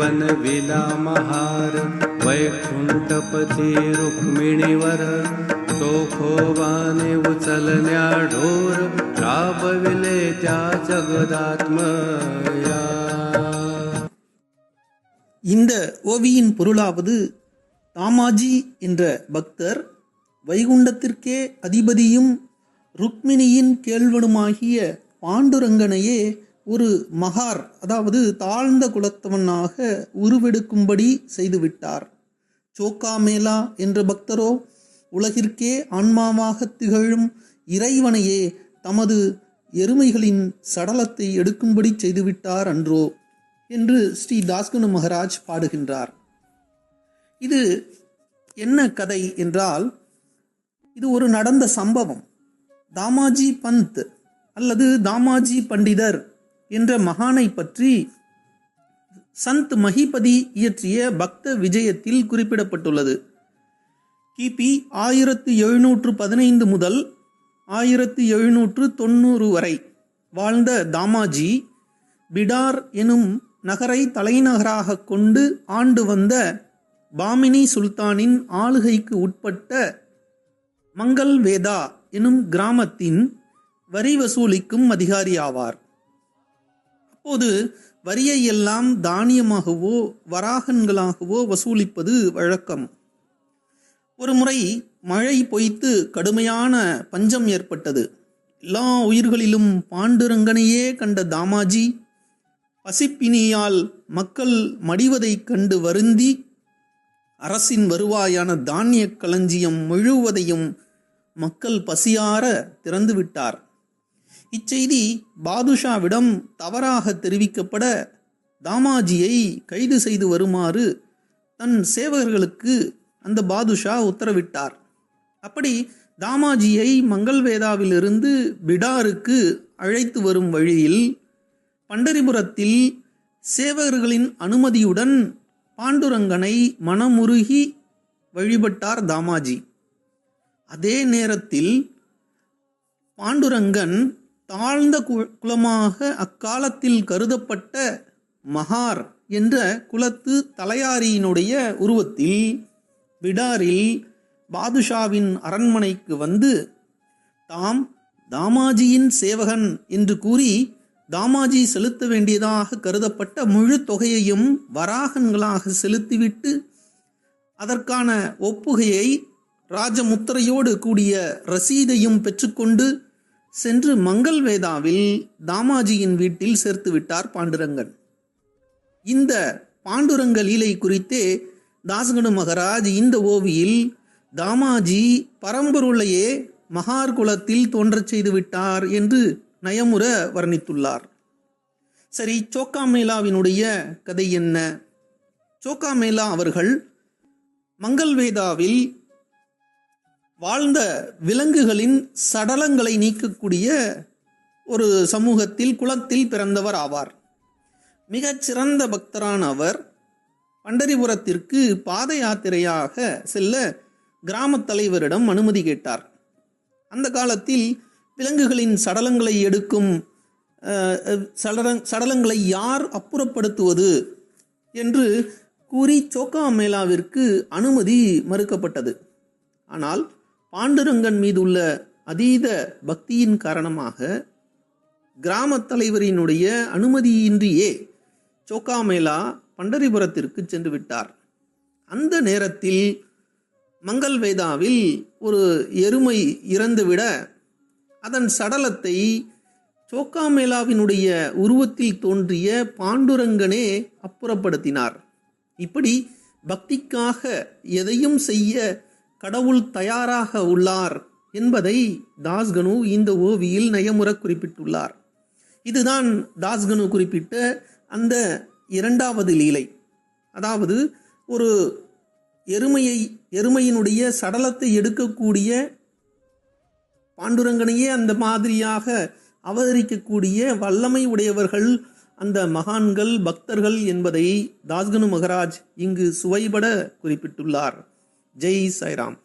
बनविला महार वैकुंठपती रुक्मिणीवर चोखोबाने उचलण्या ढोर राबविले त्या जगदात्मया இந்த ஓவியின் பொருளாவது தாமாஜி என்ற பக்தர் வைகுண்டத்திற்கே அதிபதியும் ருக்மிணியின் கேள்வனுமாகிய பாண்டுரங்கனையே ஒரு மகார் அதாவது தாழ்ந்த குலத்தவனாக உருவெடுக்கும்படி செய்துவிட்டார். சோக்காமேலா என்ற பக்தரோ உலகிற்கே ஆன்மாவாக திகழும் இறைவனையே தமது எருமைகளின் சடலத்தை எடுக்கும்படி செய்துவிட்டார் அன்றோ என்று ஸ்ரீ தாஸ்குனு மகராஜ் பாடுகின்றார். இது என்ன கதை என்றால் இது ஒரு நடந்த சம்பவம். தாமாஜி பந்த் அல்லது தாமாஜி பண்டிதர் என்ற மகானை பற்றி சந்த் மஹிபதி இயற்றிய பக்த விஜயத்தில் குறிப்பிடப்பட்டுள்ளது. கிபி ஆயிரத்து எழுநூற்று பதினைந்து முதல் ஆயிரத்து எழுநூற்று தொண்ணூறு வரை வாழ்ந்த தாமாஜி பிடார் எனும் நகரை தலைநகராக கொண்டு ஆண்டு வந்த பாமினி சுல்தானின் ஆளுகைக்கு உட்பட்ட மங்கள் வேதா எனும் கிராமத்தின் வரி வசூலிக்கும் அதிகாரியாவார் அப்போது வரியை எல்லாம் தானியமாகவோ வராகன்களாகவோ வசூலிப்பது வழக்கம். ஒரு முறை மழை பொய்த்து கடுமையான பஞ்சம் ஏற்பட்டது. எல்லா உயிர்களிலும் பாண்டுரங்கனையே கண்ட தாமாஜி பசிப்பினியால் மக்கள் மடிவதைக் கண்டு வருந்தி அரசின் வருவாயான தானிய களஞ்சியம் முழுவதையும் மக்கள் பசியார திறந்துவிட்டார். இச்செய்தி பாதுஷாவிடம் தவறாக தெரிவிக்கப்பட தாமாஜியை கைது செய்து வருமாறு தன் சேவகர்களுக்கு அந்த பாதுஷா உத்தரவிட்டார். அப்படி தாமாஜியை மங்கள்வேதாவிலிருந்து பிடாருக்கு அழைத்து வரும் வழியில் பண்டரிபுரத்தில் சேவகர்களின் அனுமதியுடன் பாண்டுரங்கனை மனமுருகி வழிபட்டார் தாமாஜி. அதே நேரத்தில் பாண்டுரங்கன் தாழ்ந்த கு- குலமாக அக்காலத்தில் கருதப்பட்ட மகார் என்ற குலத்து தலையாரியினுடைய உருவத்தில் பிடாரில் பாதுஷாவின் அரண்மனைக்கு வந்து தாம் தாமாஜியின் சேவகன் என்று கூறி தாமாஜி செலுத்த வேண்டியதாக கருதப்பட்ட முழு தொகையையும் வராகன்களாக செலுத்திவிட்டு அதற்கான ஒப்புகையை ராஜமுத்திரையோடு கூடிய ரசீதையும் பெற்றுக்கொண்டு சென்று மங்கள்வேதாவில் தாமாஜியின் வீட்டில் சேர்த்துவிட்டார் பாண்டுரங்கன். இந்த பாண்டுரங்க லீலை குறித்தே தாசகனு மகராஜ் இந்த ஓவியில் தாமாஜி பரம்பொருளையே மகார் குலத்தில் தோன்றச் செய்து விட்டார் என்று நயமுற வர்ணித்துள்ளார். சரி சோக்காமேலாவினுடைய கதை என்ன? சோக்காமேலா அவர்கள் மங்கள்வேதாவில் வாழ்ந்த விலங்குகளின் சடலங்களை நீக்கக்கூடிய ஒரு சமூகத்தில் குலத்தில் பிறந்தவர் ஆவார். மிகச்சிறந்த பக்தரான அவர் பண்டரிபுரத்திற்கு பாத யாத்திரையாக செல்ல கிராமத் தலைவரிடம் அனுமதி கேட்டார். அந்த காலத்தில் விலங்குகளின் சடலங்களை எடுக்கும் சடலங் சடலங்களை யார் அப்புறப்படுத்துவது என்று கூறி சோக்கா மேளாவிற்கு அனுமதி மறுக்கப்பட்டது. ஆனால் பாண்டுரங்கன் மீது உள்ள அதீத பக்தியின் காரணமாக கிராமத் தலைவரினுடைய அனுமதியின்றியே சோக்காமேலா பண்டரிபுரத்திற்கு சென்று விட்டார் அந்த நேரத்தில் மங்கள்வேதாவில் ஒரு எருமை இறந்துவிட அதன் சடலத்தை சோக்காமேலாவினுடைய உருவத்தில் தோன்றிய பாண்டுரங்கனே அப்புறப்படுத்தினார். இப்படி பக்திக்காக எதையும் செய்ய கடவுள் தயாராக உள்ளார் என்பதை தாஸ்கனு இந்த ஓவியில் நயமுற குறிப்பிட்டுள்ளார். இதுதான் தாஸ்கனு குறிப்பிட்ட அந்த இரண்டாவது லீலை. அதாவது ஒரு எருமையை எருமையினுடைய சடலத்தை எடுக்கக்கூடிய பாண்டுரங்கனையே அந்த மாதிரியாக அவதரிக்கக்கூடிய வல்லமை உடையவர்கள் அந்த மகான்கள் பக்தர்கள் என்பதை தாஸ்கனு மகராஜ் இங்கு சுவைபட குறிப்பிட்டுள்ளார். ஜெய் சாய்ராம்.